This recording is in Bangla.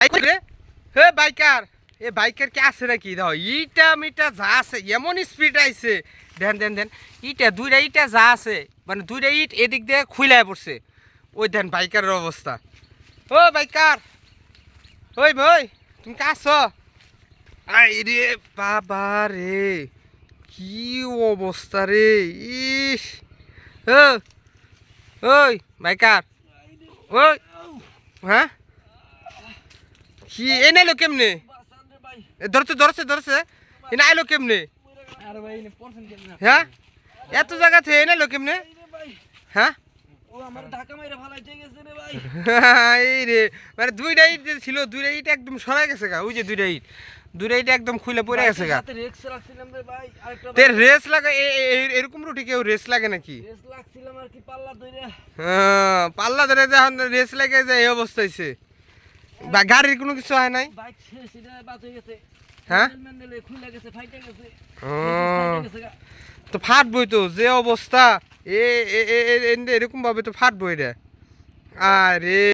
হে বাইকার। এ বাইকের কে আছে নাকি? দাও ইটা মিটা যা আছে, এমন স্পিড আইছে। দেন দেন দেন, ইটা, দুইটা ইটা যা আছে মানে দুইটা ইট এদিক দিয়ে খুইলায় পড়ছে। ওই দেন বাইকারের অবস্থা। ও বাইকার! ওই ভাই তুমি কে আছো? আই রে বাবা রে, কি অবস্থা রে, ইস! ওই বাইকার, ওই হ্যাঁ? কি এনে এলো কেমনে? এ ধরছে ধরছে ধরছে। এনে আইলো কেমনে? হ্যাঁ এত জায়গা থেকে এনে এলো কেমনে? হ্যাঁ মানে দুইটা ইট যে ছিল দুইটা ইট একদম সরাই গেছে গা ওই যে দুইটা ইট। দুইটা ইট একদম খুলে পড়ে গেছে গা। তে রেস লাগে এ- এ- এ- এরকম রুটি কেউ রেস লাগে নাকি? পাল্লা ধরে হ্যাঁ, পাল্লা ধরে যখন রেস লাগে যে এই অবস্থা হয়েছে বা গাড়ির কোনো কিছু হয় নাই? বাইক সেটা বাদ হয়ে গেছে। হ্যাঁ? খুলে গেছে ফাইটে গেছে। তো ফাটবই তো যে অবস্থা। এ এ- এ- এ- এ- এরকম ভাবে তো ফাটবই রে। আরে।